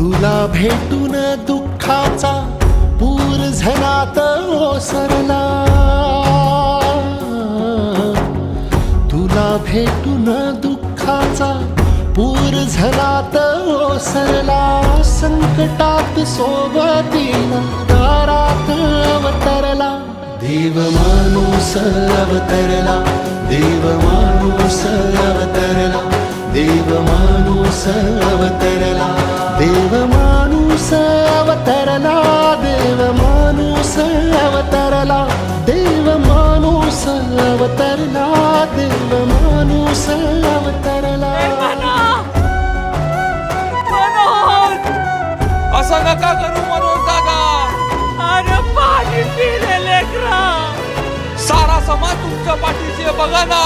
तुला भेटून दुःखाचा पूर झनात ओसरला हो तुला भेटून दुःखाचा पूर झनात ओसरला हो संकटात सोबतीला दारात अवतरला. देव माणूस अवतरला. देव माणूस अवतरला. देव माणूस अवतरला. अवतरला देव माणूस अवतरला देव माणूस अवतरला देव माणूस अवतरला असं नका करू मनोज दादा अरे पाणी सारा समाज तुमच्या पाठीशी बघा ना